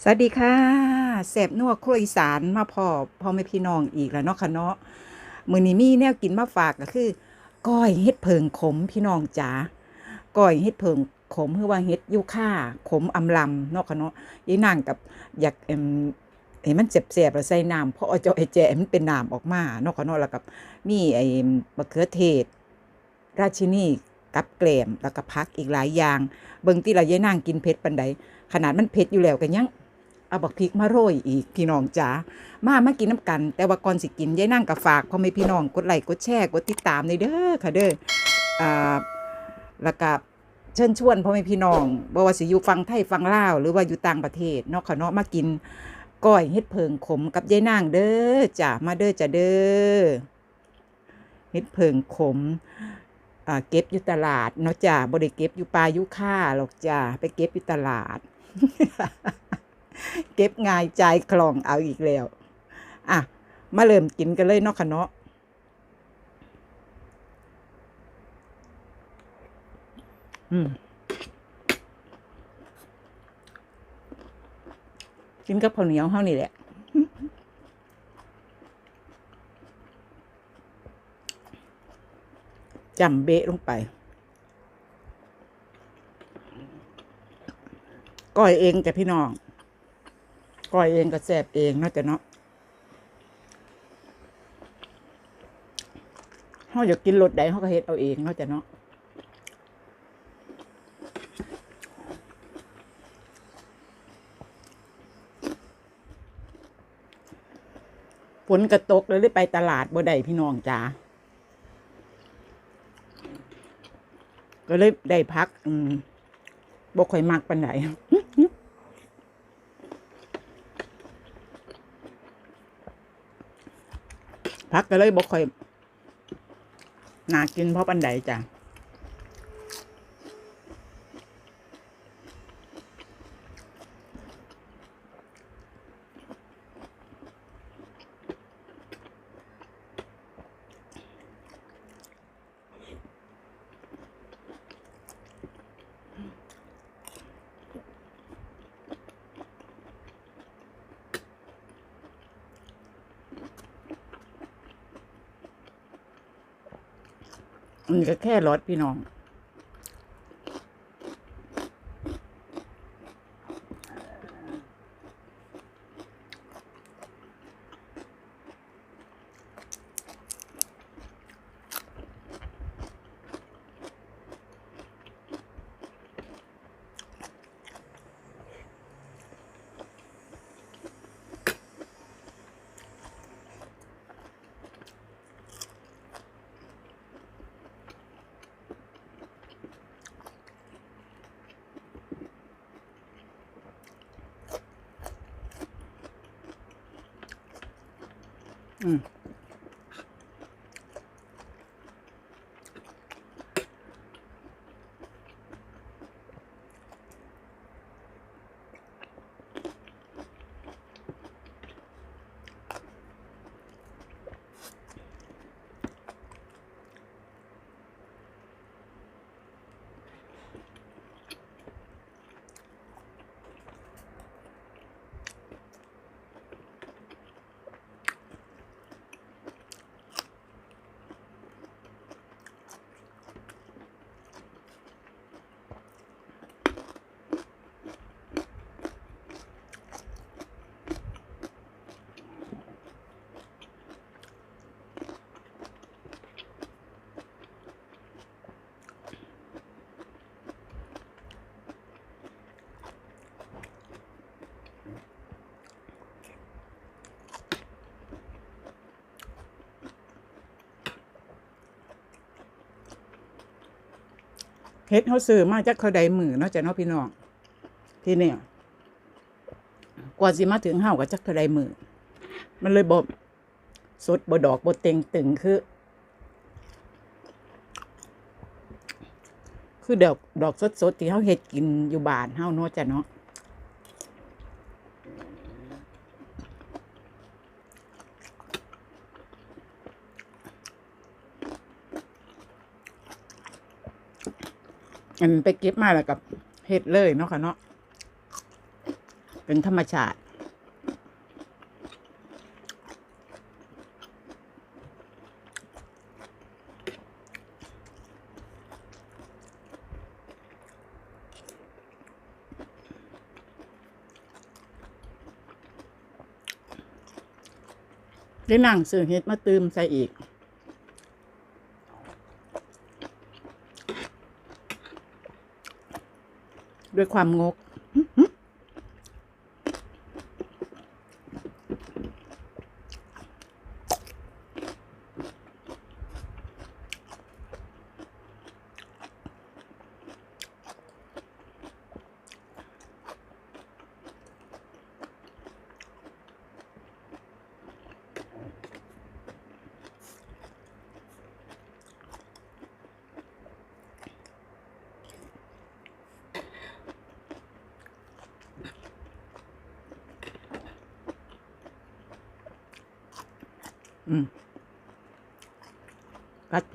สวัสดีค่ะแสบนัวครัวอีสานมาพอพ่อแม่พี่น้องอีกแล้วเนาะค่ะเนาะมื้อนี้มีแนวกินมาฝากก็คือก้อยเฮ็ดเพิงขมพี่น้องจ๋าก้อยเฮ็ดเพิงขมคือว่าเฮ็ดยูค่าขมอำลำเนาะค่ะเนาะยายนางกับอยากเอ็มให้มันเจ็บๆแล้วใส่น้ำเพราะเอาเจ้าไอ้แจมันเป็นน้ำออกมาเนาะค่ะเนาะแล้วกับมีไอ้มะเขือเทศ ราชินีกับแกลมแล้วก็ผักอีกหลายอย่าง เบิ่งติละยายนางกินเผ็ดปานใดขนาดมันเผ็ดอยู่แล้วก็ยัง เอาบักพริกมาโรยอีกพี่น้องจ๋ามามากินน้ำกัน แต่ว่าก่อนสิกินยายนั่งกับฝากพ่อแม่พี่น้องกดไลค์กดแชร์กดติดตามในเด้อค่ะเด้ออ่าแล้วก็เชิญชวนพ่อแม่พี่น้องบ่ว่าสิอยู่ฟังไทยฟังลาว หรือว่าอยู่ต่างประเทศเนาะค่ะเนาะมากินก้อยเฮ็ดเพิงขมกับยายนางเด้อจ้ามาเด้อจ้าเด้อเฮ็ดเพิงขมอ่าเก็บอยู่ตลาดเนาะจ้าบ่ได้เก็บอยู่ป่าอยู่ค่าหรอกจ้าไปเก็บอยู่ตลาด เก็บง่ายใจายคล่องเอาอีกแล้ว อะ มาเริ่มกินกันเลยเนาะค่ะเนาะอืมกินกับข้าวเหนียวเฮานี่แหละจำเบะลงไป ก้อยเองจ้ะพี่น้อง ก้อยเองก็แซ่บเองเนาะจ้ะเนาะเฮาอยากกินรสใดเฮาก็เฮ็ดเอาเองเนาะจ้ะเนาะฝนกระตกเลยได้ไปตลาดบ่ได้พี่น้องจ้าก็เลยได้พัก อืมบ่ค่อยมักปานไหน พักก็เลยบอกค่อยน่ากินเพราะปันใดจ้ะ มันก็แค่รถพี่น้อง อื เฮ็ดเขาซื้อมาจากเขาใดมือเนาะจ้ะเนาะพี่น้องที่เนี่ยกว่าสิมาถึงเฮาก็จักเท่าใดมือมันเลยบ่สดบ่ดอกบ่เต็งตึงคือ คือดอกดอกสดๆที่เฮาเฮ็ดกินอยู่บ้านเฮาเนาะจ้ะเนาะ อันไปเก็บมาแล้วกับเฮ็ดเลยเนาะค่ะเนาะเป็นธรรมชาติได้นั่งซื้อเฮ็ดมาตืมใส่อีก ด้วยความงก อืมกัดเ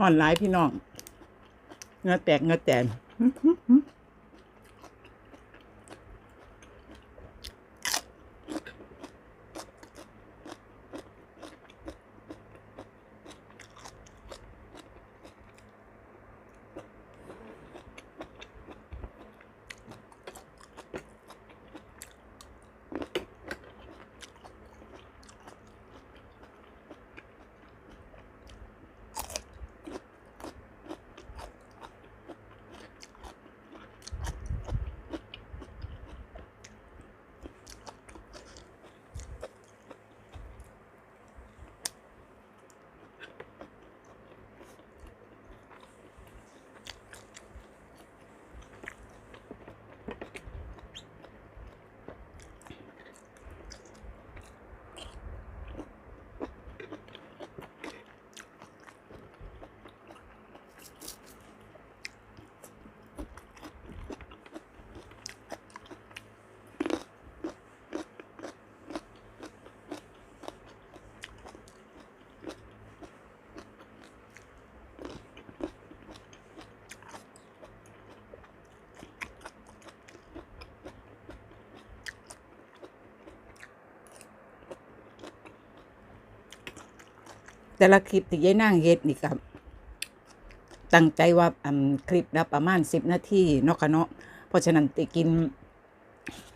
ห่อนหลายพี่น้องเงือแตกเงือแตน แต่ละคลิปที่ยายนั่งเฮ็ดนี่กับตั้งใจว่าอืมคลิปละประมาณสิบนาทีเนาะค่ะเนาะเพราะฉะนั้นติกิน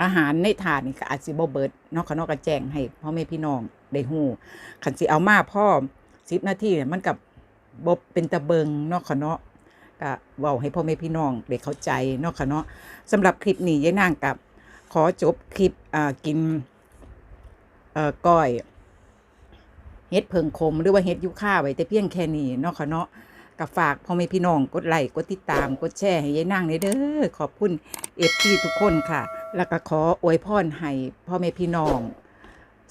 อาหารในถาดนี่ก็อาจสิบ่เบิดเนาะค่ะเนาะก็แจ้งให้พ่อแม่พี่น้องได้ฮู้คันสิเอามาพ่อสิบนาทีเนี่ยมันกับบ่เป็นตะเบิงเนาะค่ะเนาะก็เว้าให้พ่อแม่พี่น้องได้เข้าใจเนาะค่ะเนาะสำหรับคลิปนี้ยายนางกับขอจบคลิปอ่ากินเอ่อก้อย เฮ็ดเพิงคมหรือว่าเฮ็ดยุค่าไว้แต่เพียงแค่นี้เนาะค่ะเนาะกับฝากพ่อแม่พี่น้องกดไลค์กดติดตามกดแชร์ให้ยายนางในเด้อขอบคุณเอฟซีทุกคนค่ะ แล้วก็ขออวยพรให้พ่อแม่พี่น้อง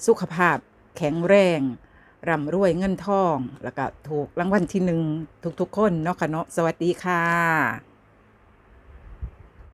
สุขภาพแข็งแรงร่ำรวยเงินทอง แล้วก็ถูกรางวัลที่หนึ่งทุกๆคนเนาะค่ะเนาะสวัสดีค่ะ